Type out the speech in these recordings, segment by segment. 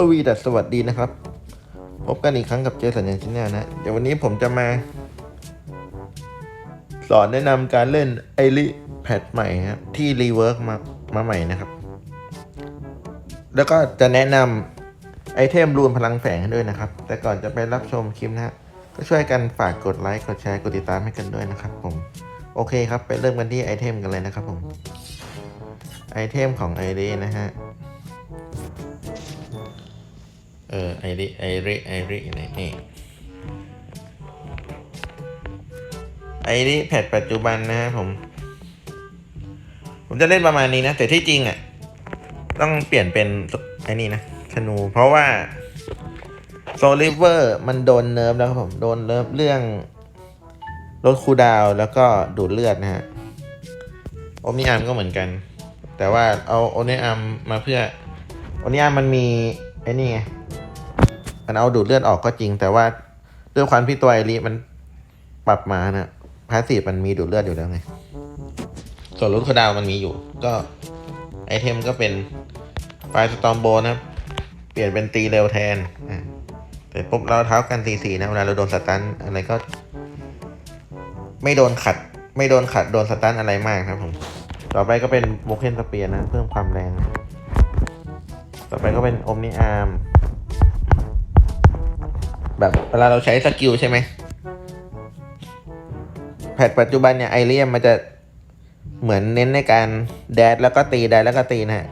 สวีดัสสวัสดีนะครับ พบกันอีกครั้งกับเจสัญญาณชินแนลนะ เดี๋ยววันนี้ผมจะมา สอนแนะนำการเล่นไอริแพดใหม่ครับที่รีเวิร์กมามาใหม่นะครับ แล้วก็จะแนะนำไอเทมรูนพลังแฝงให้ด้วยนะครับ แต่ก่อนจะไปรับชมคลิปนะฮะก็ช่วยกันฝากกดไลค์กดแชร์กดติดตามให้กันด้วยนะครับผม โอเคครับ ไปเริ่มกันที่ไอเทมกันเลยนะครับผมไอเทมของไอรินะฮะ เออไอริไอริไอริไหนนี่ไอริแพดปัจจุบันนะฮะผม ผมจะเล่นประมาณนี้นะ แต่ที่จริงอะ ต้องเปลี่ยนเป็นไอ้นี่นะธนู เพราะว่าโซลิเวอร์มันโดนเนิร์ฟแล้วผม โดนเนิร์ฟเรื่องลดคูดาวแล้วก็ดูดเลือดนะฮะโอมิอาร์มก็เหมือนกัน แต่ว่าเอาโอเนอามมาเพื่อโอเนอามมันมีไอ้นี่ไง มันเอาดูดเลือดออกก็จริง แต่ว่าด้วยความที่ตัวไอรีมันปรับมานะพาสซีฟมันมีดูดเลือดอยู่แล้วไง ส่วนลดคูลดาวมันมีอยู่ ก็ไอเทมก็เป็นไฟสตอมโบนะครับ เปลี่ยนเป็นตีเร็วแทนอะแต่ปุ๊บเราเท้ากันตีสี่นะเวลาเราโดนสตันอะไรก็ ไม่โดนขัด ไม่โดนขัดโดนสตันอะไรมากครับผมต่อไปก็เป็นโบเคนสเปียร์นะ เพิ่มความแรง ต่อไปก็เป็นอมนิอาร์ม แบบเวลาเราใช้สกิลใช่ไหมแพทปัจจุบันเนี่ยไอเรียมมันจะเหมือนเน้นในการแดดแล้วก็ตีแดดแล้วก็ตีนะฮะ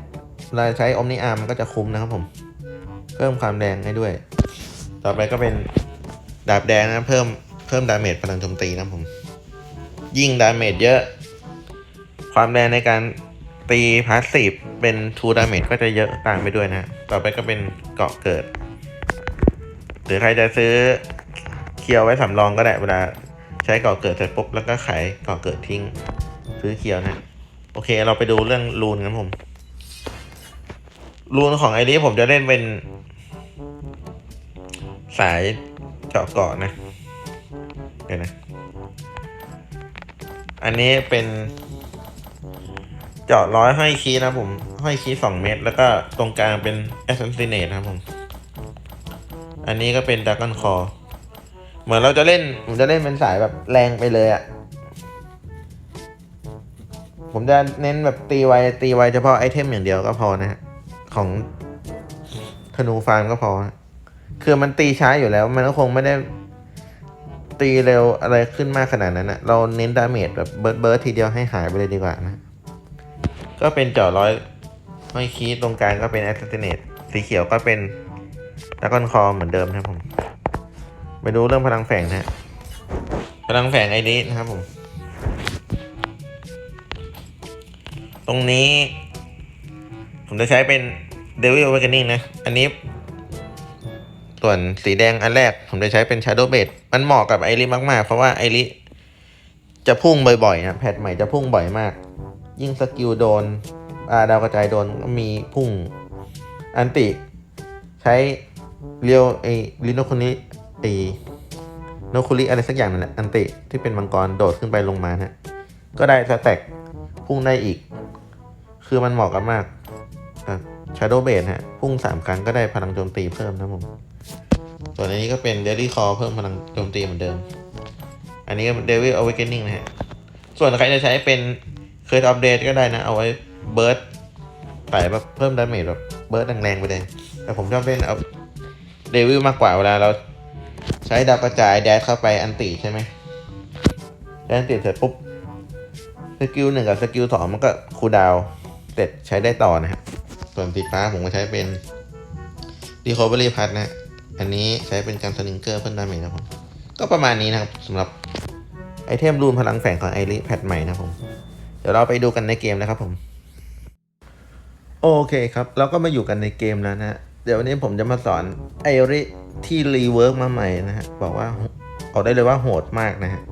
เราใช้อมนิอาร์มก็จะคุ้มนะครับผม เพิ่มความแรงให้ด้วย ต่อไปก็เป็นดาบแดงนะเพิ่มเพิ่มดาเมจพลังโจมตีนะผม ยิ่งดาเมจเยอะ ความแรงในการตีพาสซีฟเป็นทูดาเมจก็จะเยอะตามไปด้วยนะ ต่อไปก็เป็นเกาะเกิด หรือใครจะซื้อเคียวไว้สำรองก็ได้เวลาใช้เกาะเกิดเสร็จปุ๊บแล้วก็ขายเกาะเกิดทิ้ง ซื้อเคียวนะ โอเค เราไปดูเรื่องรูนกันผม รูนของไอนี้ผมจะเล่นเป็น สายเจาะเกาะนะเดี๋ยวนะ อันนี้เป็นเจาะร้อยห้อยคีนะผม ห้อยคีสองเมตร แล้วก็ตรงกลางเป็น assassinate นะครับผม อันนี้ก็เป็นด r a ก o n คอ เหมือนเราจะเล่น ผมจะเล่นเป็นสายแบบแรงไปเลยอะ่ะ ผมจะเน้นแบบตีไวตีไวเฉพาะไอเทมอย่างเดียวก็พอนะฮะ ของธนูฟาร์มก็พอ คือมันตีช้าอยู่แล้ว มันก็คงไม่ได้ตีเร็วอะไรขึ้นมากขนาดนั้นนะเราเน้นดาเมจแบบเบิร์ดเบิร์ดทีเดียวให้หายไปเลยดีกว่านะ ก็เป็นเจาะร้อยห้อยคีย์ตรงกลางก็เป็นแอสเซนเนตสีเขียวก็เป็น ดากอนคอเหมือนเดิมนะครับผม ไปดูเรื่องพลังแฝงนะพลังแฝงไอ้นี้นะครับผม ตรงนี้ ผมจะใช้เป็น Devil Awakening นะ อันนี้ ส่วนสีแดงอันแรก ผมจะใช้เป็น Shadow Blade มันเหมาะกับไอริมาก ๆ เพราะว่าไอริจะพุ่งบ่อยๆนะแพทใหม่จะพุ่งบ่อยมาก ยิ่งสกิลโดนอาดาวกระจายโดนก็มีพุ่ง อันติ ใช้ เรียวไอลิโนคุนิไอโนคุริอะไรสักอย่างนั่นแหละอันติที่เป็นมังกรโดดขึ้นไปลงมานะก็ได้สแต็กพุ่งได้อีก คือมันเหมาะกันมากชาร์โดเบนฮะ พุ่งสามครั้งก็ได้พลังโจมตีเพิ่มนะผมส่วนอันนี้ก็เป็นเดลี่คอเพิ่มพลังโจมตีเหมือนเดิม อันนี้ก็เดวิลอเวกเกนนิ่งนะฮะ ส่วนใครจะใช้เป็นเคยอัปเดตก็ได้นะ เอาไว้เบิร์ดใส่แบบเพิ่มดาเมจแบบเบิร์ดแรงๆไปเลย แต่ผมชอบเล่นเอา เดวิลมากกว่าเวลาเราใช้ดาวกระจายแดดเข้าไปอันติใช่ไหมแดดอันติเสร็จปุ๊บสกิลหนึ่งกับสกิลสองมันก็คูดาวเสร็จใช้ได้ต่อนะฮะส่วนสีฟ้าผมก็ใช้เป็น Recovery p a t นะฮะอันนี้ใช้เป็นการสลิงเกอร์เพิ่มดาเมจนะผม ก็ประมาณนี้นะครับสำหรับไอเทมรูนพลังแฝงของไอริแพทใหม่นะผม เดี๋ยวเราไปดูกันในเกมนะครับผม โอเคครับ เราก็มาอยู่กันในเกมแล้วนะฮะ เดี๋ยววันนี้ผมจะมาสอนไอริที่รีเวิร์กมาใหม่นะฮะ บอกว่าบอกได้เลยว่าโหดมากนะฮะ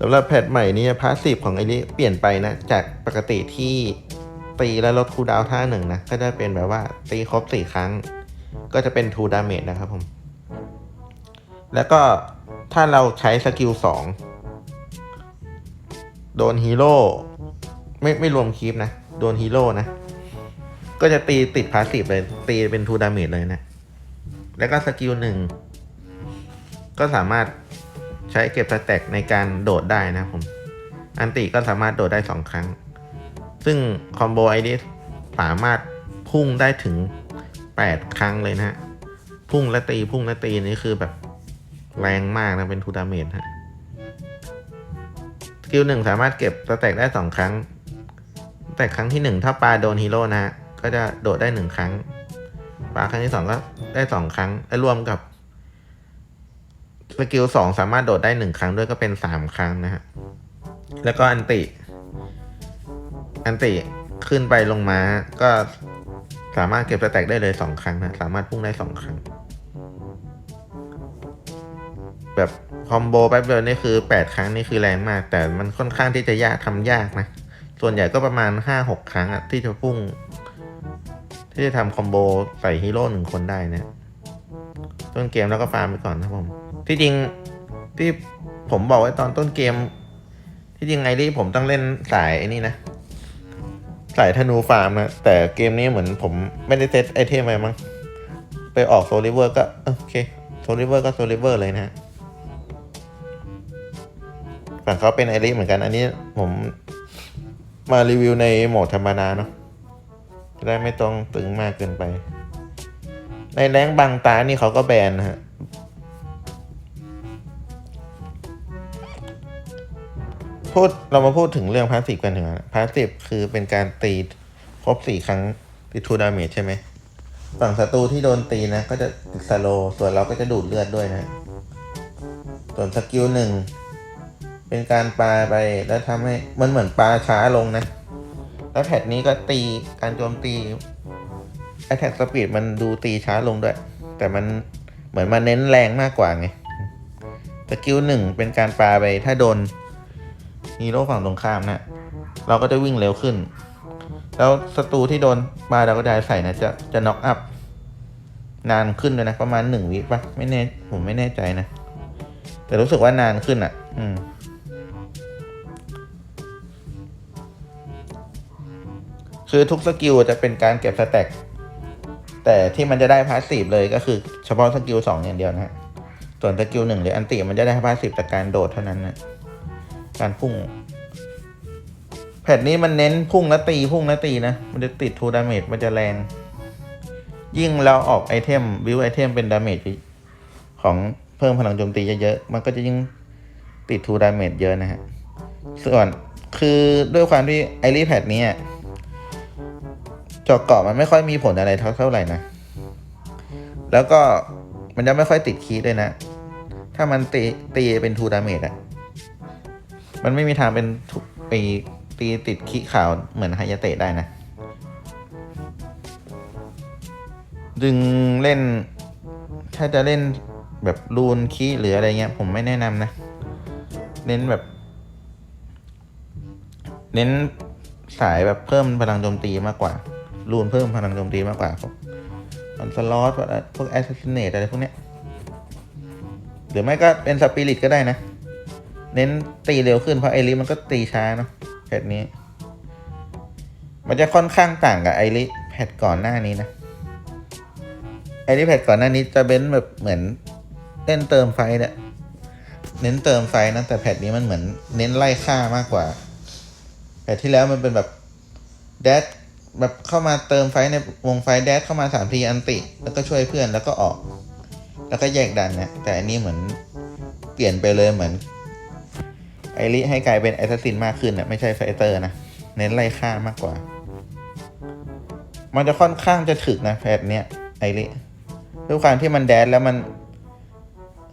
สำหรับแพทใหม่นี้พาสซีฟของไอริเปลี่ยนไปนะ จากปกติที่ตีแล้วลดคูดาวท่าหนึ่งนะ ก็จะเป็นแบบว่าตีครบสี่ครั้ง ก็จะเป็นทูดาเมจนะครับผม แล้วก็ถ้าเราใช้สกิลสองโดนฮีโร่ไม่ไม่รวมคีปนะ โดนฮีโร่นะ ก็จะตีติดพาสซีฟเลย ตีเป็นทูดาเมจเลยนะ แล้วก็สกิลหนึ่งก็สามารถใช้เก็บสแต็กในการโดดได้นะครับผม อันติก็สามารถโดดได้สองครั้ง ซึ่งคอมโบไอนี้สามารถพุ่งได้ถึงแปดครั้งเลยนะฮะ พุ่งและตีพุ่งและตีนี่คือแบบแรงมากนะเป็นทูดาเมจฮะสกิลหนึ่งสามารถเก็บสแต็กได้สองครั้ง แต่ครั้งที่หนึ่งถ้าปลาโดนฮีโร่นะฮะ ก็จะโดดได้หนึ่งครั้งปาครั้งที่สองก็ได้สองครั้งและรวมกับสกิลสองสามารถโดดได้หนึ่งครั้งด้วยก็เป็นสามครั้งนะฮะ แล้วก็อันติ อันติขึ้นไปลงมา ก็สามารถเก็บสแต็กได้เลยสองครั้งนะ สามารถพุ่งได้สองครั้ง แบบคอมโบแป๊บเดียวนี่คือแปดครั้งนี่คือแรงมาก แต่มันค่อนข้างที่จะยากทำยากนะ ส่วนใหญ่ก็ประมาณห้าหกครั้งอะที่จะพุ่ง ที่จะทำคอมโบใส่ฮีโร่หนึ่งคนได้นะต้นเกมแล้วก็ฟาร์มไปก่อนนะผม ที่จริงที่ผมบอกไว้ตอนต้นเกม ที่จริงไอรี่ผมต้องเล่นสายไอ้นี่นะ สายธนูฟาร์มนะ แต่เกมนี้เหมือนผมไม่ได้เซตไอเทมอะไปมั้ง ไปออกโซลิเวอร์ก็โอเคโซลิเวอร์ก็โซลิเวอร์เลยนะฝั่งเขาเป็นไอรีเหมือนกัน อันนี้ผมมารีวิวในโหมดธรรมดาเนาะ จะได้ไม่ต้องตึงมากเกินไป ในแรงบางตานี่เขาก็แบนนะฮะพูดเรามาพูดถึงเรื่องพาสซีฟกันถึงพาสซีฟคือเป็นการตีครบสี่ครั้งติดทูดาเมจใช่ไหมฝั่งศัตรูที่โดนตีนะก็จะติดสโลส่วนเราก็จะดูดเลือดด้วยนะ ส่วนสกิลหนึ่งเป็นการปาไปแล้วทำให้มันเหมือนปลาช้าลงนะ แล้วแพทนี้ก็ตีการโจมตี Attack Speed มันดูตีช้าลงด้วย แต่มันเหมือนมาเน้นแรงมากกว่าไงสกิลหนึ่งเป็นการปาไปถ้าโดนฮีโร่ฝั่งตรงข้ามนะ เราก็จะวิ่งเร็วขึ้น แล้วศัตรูที่โดนปาดาวกระจายใส่นะจะจะน็อกอัพนานขึ้นเลยนะ ประมาณหนึ่งวิปะไม่แน่ผมไม่แน่ใจนะ แต่รู้สึกว่านานขึ้นอะ อืม คือทุกสกิลจะเป็นการเก็บสแต็กแต่ที่มันจะได้พาสซีฟเลยก็คือเฉพาะสกิลสองอย่างเดียวนะฮะส่วนสกิลหนึ่งหรืออันติมันจะได้พาสซีฟจากการโดดเท่านั้นนะการพุ่งแผ่นนี้มันเน้นพุ่งและตีพุ่งและตีนะ มันจะติดทูดาเมจมันจะแรง ยิ่งเราออกไอเทมวิวไอเทมเป็นดาเมจของเพิ่มพลังโจมตีเยอะๆ มันก็จะยิ่งติดทูดาเมจเยอะนะฮะ ส่วนคือด้วยความที่ไอรีแพดนี้ จาะเกาะมันไม่ค่อยมีผลอะไรเท่าเท่าไหร่นะ แล้วก็มันจะไม่ค่อยติดคีด้วยนะ ถ้ามันตีตีเป็นทูดาเมจอะมันไม่มีทางเป็นทุไปตีติดขี้ขาวเหมือนไฮยาเตะได้นะดึงเล่น ถ้าจะเล่นแบบรูนขี้หรืออะไรเงี้ย ผมไม่แนะนำนะ เน้นแบบ เน้นสายแบบเพิ่มพลังโจมตีมากกว่า รูนเพิ่มพลังโจมตีมากกว่าพวกออนสล็อตพวกแอสซิสเนตอะไรพวกเนี้ยหรือไม่ก็เป็นสปิริตก็ได้นะ เน้นตีเร็วขึ้นเพราะไอริมันก็ตีช้าเนาะแพทนี้ มันจะค่อนข้างต่างกับไอริแพทก่อนหน้านี้นะ ไอริแพทก่อนหน้านี้จะเป็นแบบเหมือนเล่นเติมไฟเนี่ยเน้นเติมไฟนะแต่แพทนี้มันเหมือนเน้นไล่ฆ่ามากกว่าแพทที่แล้วมันเป็นแบบแดด แบบเข้ามาเติมไฟในวงไฟแดดเข้ามาสามทีอันติ แล้วก็ช่วยเพื่อนแล้วก็ออก แล้วก็แยกดันนะแต่อันนี้เหมือนเปลี่ยนไปเลยเหมือน ไอริให้กลายเป็นแอสซัสซินมากขึ้นนะไม่ใช่ไฟเตอร์นะ เน้นไล่ฆ่ามากกว่า มันจะค่อนข้างจะถึกนะแพทเนี้ยไอริด้วยความที่มันแดนแล้วมัน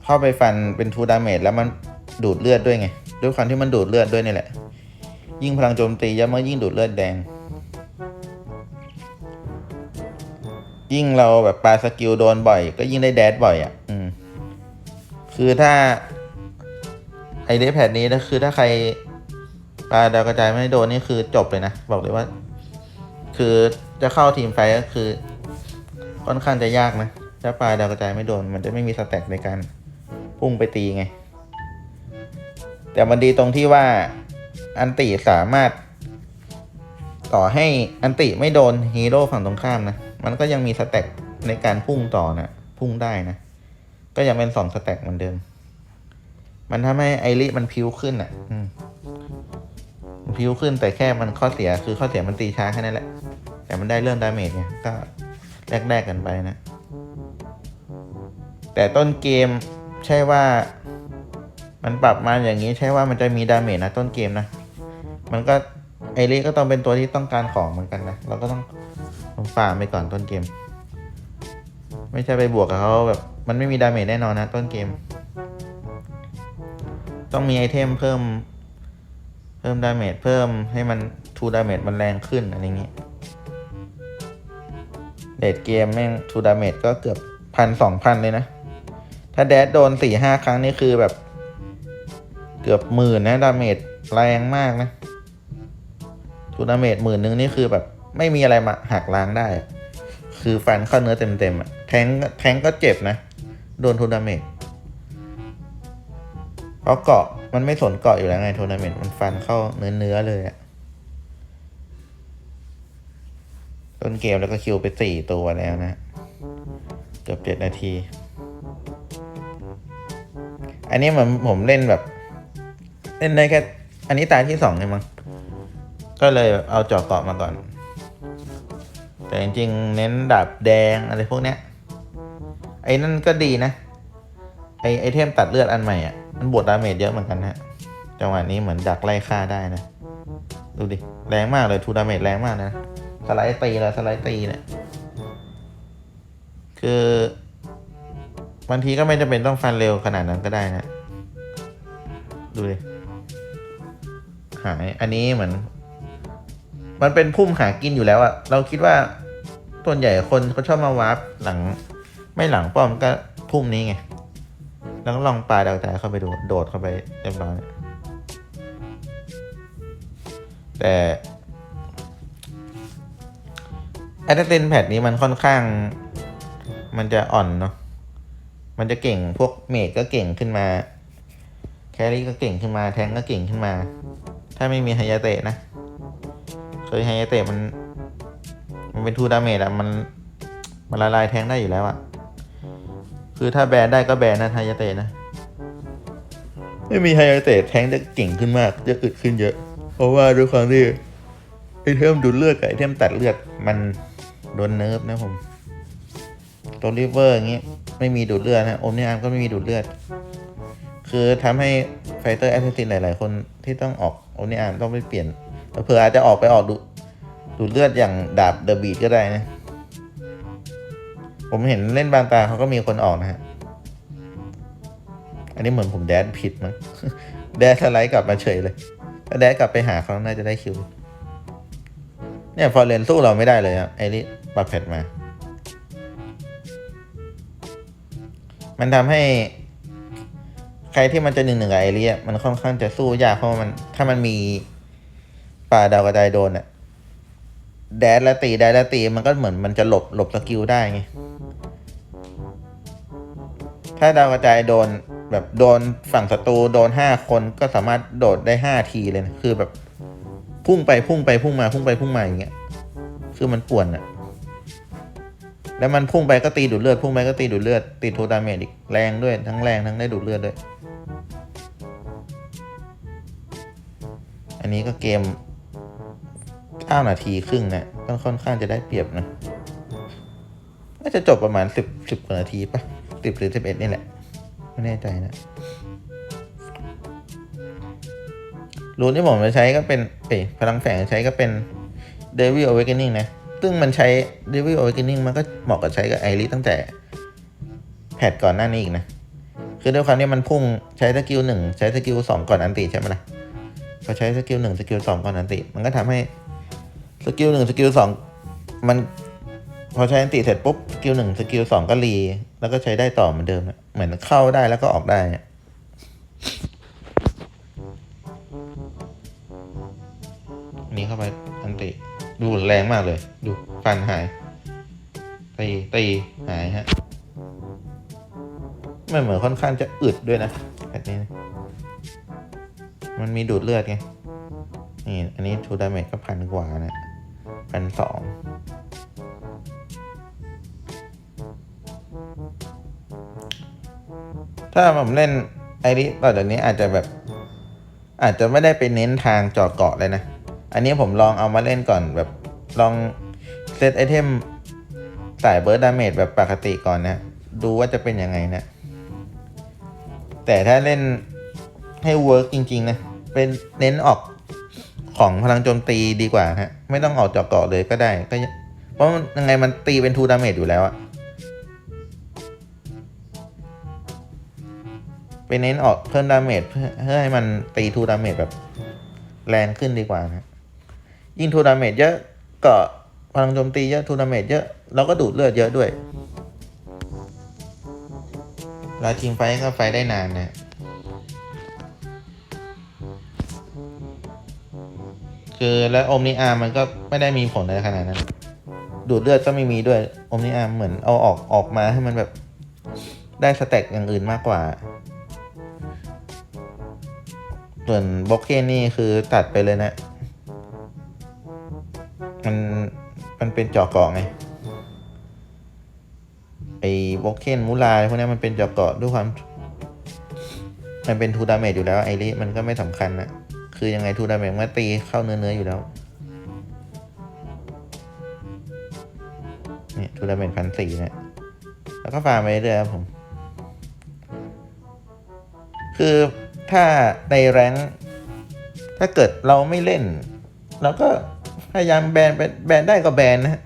เข้าไปฟันเป็นทูดาเมจแล้วมันดูดเลือดด้วยไง ด้วยความที่มันดูดเลือดด้วยนี่แหละ ยิ่งพลังโจมตีเยอะมันยิ่งดูดเลือดแดง ยิ่งเราแบบปลาสกิลโดนบ่อย ก็ยิ่งได้แดดบ่อยอะ อืม คือถ้าไอเดแพดนี้นะคือถ้าใครปลาดาวกระจายไม่โดนนี่คือจบเลยนะ บอกเลยว่า คือจะเข้าทีมไฟก็คือ ค่อนข้างจะยากนะถ้าปลาดาวกระจายไม่โดน มันจะไม่มีสแต็กในการพุ่งไปตีไง แต่มันดีตรงที่ว่าอันติสามารถ ต่อให้อันติไม่โดนฮีโร่ฝั่งตรงข้ามนะ มันก็ยังมีสแต็กในการพุ่งต่อนะพุ่งได้นะ ก็ยังเป็นสองสแต็กเหมือนเดิม มันทำให้ไอริมันพิ้วขึ้นอะ อืมพิ้วขึ้นแต่แค่มันข้อเสียคือข้อเสียมันตีช้าแค่นั้นแหละ แต่มันได้เรื่องดาเมจไงก็แลกๆกันไปนะ แต่ต้นเกมใช่ว่า มันปรับมาอย่างนี้ใช่ว่ามันจะมีดาเมจนะต้นเกมนะ มันก็ ไอริก็ต้องเป็นตัวที่ต้องการของเหมือนกันนะ เราก็ต้องต้องฟาไปก่อนต้นเกม ไม่ใช่ไปบวกกับเขาแบบ มันไม่มีดาเมจแน่นอนนะต้นเกม ต้องมีไอเทมเพิ่ม เพิ่มดาเมจเพิ่มให้มันทูดาเมจมันแรงขึ้นอะไรเงี้ยเดทเกมแม่งทูดาเมจก็เกือบพันสองพันเลยนะ ถ้าแดดโดนสี่ห้าครั้งนี่คือแบบ เกือบหมื่นนะดาเมจแรงมากนะ ทูดาเมจหมื่นนึงนี่คือแบบไม่มีอะไรมาหักล้างได้ คือฟันเข้าเนื้อเต็มๆอะแทงแทงก็เจ็บนะ โดนทูดาเมจเพราะเกาะมันไม่สนเกาะอยู่แล้วไงทูดาเมจมันฟันเข้าเนื้อเนื้อเลยอะต้นเกมแล้วก็คิวไปสี่ตัวแล้วนะเกือบเจ็ดนาที อันนี้เหมือนผมเล่นแบบ เล่นได้แค่ อันนี้ตายที่สองเลยมั้ง ก็เลยเอาเจาะเกาะมาก่อน แต่จริงๆ เน้นดาบแดงอะไรพวกเนี้ย ไอ้นั่นก็ดีนะ ไอไอเทมตัดเลือดอันใหม่อะ มันบวกดาเมจเยอะเหมือนกันฮะ จังหวะนี้เหมือนดักไล่ฆ่าได้นะ ดูดิ แรงมากเลยทูดาเมจแรงมากนะ สไลด์ตีแล้วสไลด์ตีเนี่ย คือบางทีก็ไม่จำเป็นต้องฟันเร็วขนาดนั้นก็ได้นะ ดูดิ หาย อันนี้เหมือน มันเป็นพุ่มหากินอยู่แล้วอะเราคิดว่าส่วนใหญ่คนเขาชอบมาวาร์ปหลัง ไม่หลังป้อมก็พุ่มนี้ไง แล้วก็ลองปลาดาวใจเข้าไปดู โดดเข้าไปเรียบร้อยแต่แอตเทนแพดนี้มันค่อนข้าง มันจะอ่อนเนาะ มันจะเก่งพวกเมดก็เก่งขึ้นมา แครี่ก็เก่งขึ้นมา แทงก็เก่งขึ้นมา ถ้าไม่มีไฮยาเตะนะ เคยไฮยาเตะมัน มันเป็นทูดาเมจอะมันมันละลายแทงได้อยู่แล้วอะคือถ้าแบนได้ก็แบนนะไฮยเตะนะ ไม่มีไฮเตะแทงจะเก่งขึ้นมาก จะอึดขึ้นเยอะ เพราะว่าด้วยความที่ไอเทมดูดเลือดกับไอเทมตัดเลือดมันโดนเนิร์ฟนะผมตัวริเวอร์อย่างงี้ไม่มีดูดเลือดนะโอมนิอาร์มก็ไม่มีดูดเลือด คือทำให้ไฟเตอร์แอสซิสตินหลาย ๆ คนที่ต้องออกโอมนิอาร์มต้องไปเปลี่ยน เผื่ออาจจะออกไปออกดูดูดเลือดอย่างดาบเดอะบีดก็ได้นะ ผมเห็นเล่นบางตาเขาก็มีคนออกนะฮะ อันนี้เหมือนผมแดดผิดมั้งแดดสไลด์กลับมาเฉยเลยถ้าแดดกลับไปหาเขาน่าจะได้คิว เนี่ยพอเลนสู้เราไม่ได้เลยอะไอริปรับแพทมา มันทำให้ ใครที่มันจะหนึ่งหนึ่งกับไอริอะมันค่อนข้างจะสู้ยากเพราะมันถ้ามันมีาดาวกระจายโดนอะแดดและตีแดดและตีมันก็เหมือนมันจะหลบหลบสกิลได้ไง ถ้าดาวกระจายโดนแบบโดนฝั่งศัตรูโดนห้าคนก็สามารถโดดได้ห้าทีเลยนะคือแบบพุ่งไปพุ่งไปพุ่งมาพุ่งไปพุ่งมาอย่างเงี้ย คือมันป่วนอะแล้วมันพุ่งไปก็ตีดูดเลือดพุ่งไปก็ตีดูดเลือดติดโทดาเมจอีกแรงด้วยทั้งแรงทั้งได้ดูดเลือดด้วย อันนี้ก็เกม เก้านาทีครึ่งนะก็ค่อนข้างจะได้เปรียบนะน่าจะจบประมาณสิบสิบกว่านาทีปะสิบหรือสิบเอ็ดนี่แหละ ไม่แน่ใจนะรูนที่ผมจะใช้ก็เป็นเอ้ยพลังแฝงใช้ก็เป็น Devil Awakening นะ ซึ่งมันใช้ Devil Awakening มันก็เหมาะกับใช้กับไอริตั้งแต่แพทก่อนหน้านี้อีกนะ คือด้วยความที่มันพุ่งใช้สกิลหนึ่งใช้สกิลสองก่อนอันติใช่ไหมล่ะพอใช้สกิลหนึ่งสกิลสองก่อนอันติ มันก็ทำให้ สกิลหนึ่งสกิลสองมันพอใช้อันติเสร็จปุ๊บสกิลหนึ่งสกิลสองก็รี แล้วก็ใช้ได้ต่อเหมือนเดิมนะเหมือนเข้าได้แล้วก็ออกได้นนี้เข้าไปอันติ ดูแรงมากเลย ดูฟันหาย ตีตีหายฮะมันเหมือนค่อนข้างจะอึดด้วยนะแบบนี้นะมันมีดูดเลือดไง นี่ อันนี้ทูดาเมจก็พันกว่านะันสองถ้าผมเล่นไอริต่อจากนี้อาจจะแบบ อาจจะไม่ได้ไปเน้นทางเจาะเกาะเลยนะ อันนี้ผมลองเอามาเล่นก่อนแบบลองเซตไอเทมสายเบิร์ดดาเมจแบบปกติก่อนนะ ดูว่าจะเป็นยังไงนะ แต่ถ้าเล่นให้เวิร์กจริง ๆ นะ เป็นเน้นออก พลังโจมตีดีกว่าฮะ ไม่ต้องออกเจาะเกาะเลยก็ได้ก็เพราะยังไงมันตีเป็นทูดาเมจอยู่แล้วอะไปเน้นออกเพิ่มดาเมจเพื่อเพื่อให้มันตีทูดาเมจแบบแรงขึ้นดีกว่านะ ยิ่งทูดาเมจเยอะก็พลังโจมตีเยอะทูดาเมจเยอะเราก็ดูดเลือดเยอะด้วยเวลาทีมไฟก็ไฟได้นานนะ คือแล้วอมนิอาร์มันก็ไม่ได้มีผลอะไรขนาดนั้น ดูดเลือดก็ไม่มีด้วยอมนิอาร์เหมือนเอาออกออกมาให้มันแบบได้สเต็กอย่างอื่นมากกว่า ส่วนบล็อกเคนนี่คือตัดไปเลยนะ มันมันเป็นเจาะเกาะไงไอ้บล็อกเคนมูลายพวกนี้มันเป็นเจาะเกาะด้วยความ มันเป็นทูดาเมจอยู่แล้วไอริมันก็ไม่สำคัญนะ คือยังไงทูดาเมจมันตีเข้าเนื้อเนื้ออยู่แล้วเนี่ยทูดาเมจพันสี่นะแล้วก็ฟาร์มไปเรื่อยครับผม คือถ้าในแรงถ้าเกิดเราไม่เล่นเราก็พยายามแบนแบนได้ก็แบนนะฮะ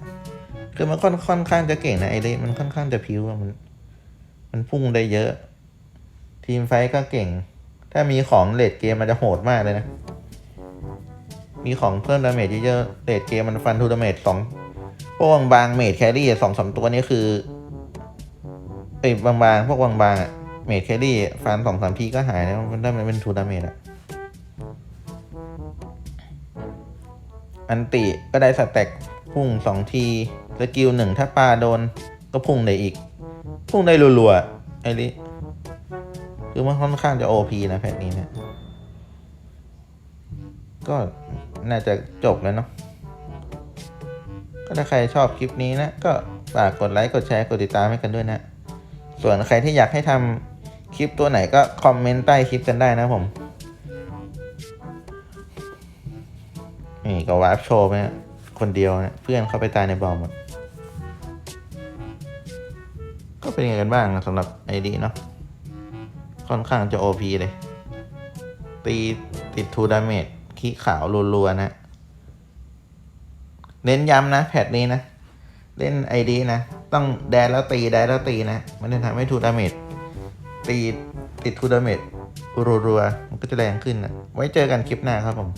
คือมันค่อนค่อนข้างจะเก่งนะไอเดมันค่อนข้างจะพิ้วมัน มันพุ่งได้เยอะ ทีมไฟก็เก่ง ถ้ามีของเลดเกมมันจะโหดมากเลยนะ มีของเพิ่มดาเมจเยอะๆเลดเกมมันฟันทูดาเมจสองพวกบางๆเมจแครี่สองสามตัวนี้คือเอ้บางๆพวกบางๆอะเมดแครี่ฟันสองสามทีก็หายแล้วมันได้มันเป็นทูดาเมจอะอันติก็ได้สแต็กพุ่งสองทีสกิลหนึ่งถ้าปลาโดนก็พุ่งได้อีก พุ่งได้รัวๆไอ้ลิ คือมันค่อนข้างจะโอพีนะแพทนี้เนะก็น่าจะจบแล้วเนาะก็ถ้าใครชอบคลิปนี้นะ ก็ฝากกดไลค์กดแชร์กดติดตามให้กันด้วยนะ ส่วนใครที่อยากให้ทำคลิปตัวไหนก็คอมเมนต์ใต้คลิปกันได้นะผมนี่ก็วาร์ปโชว์ไปนะคนเดียวนะเพื่อนเข้าไปตายในบอมหมดก็เป็นยังไงกันบ้างนะสำหรับไอดีเนาะ ค่อนข้างจะ OP เลย ตีติดทูดาเมจขี้ขาวรัวๆนะเน้นย้ำนะ แพทนี้นะ เล่นไอดีนะ ต้องแดนแล้วตีแดนแล้วตีนะ มันจะทำให้ทูดาเมจตีติดทูดาเมจรัวๆมันก็จะแรงขึ้นนะไว้เจอกันคลิปหน้าครับผม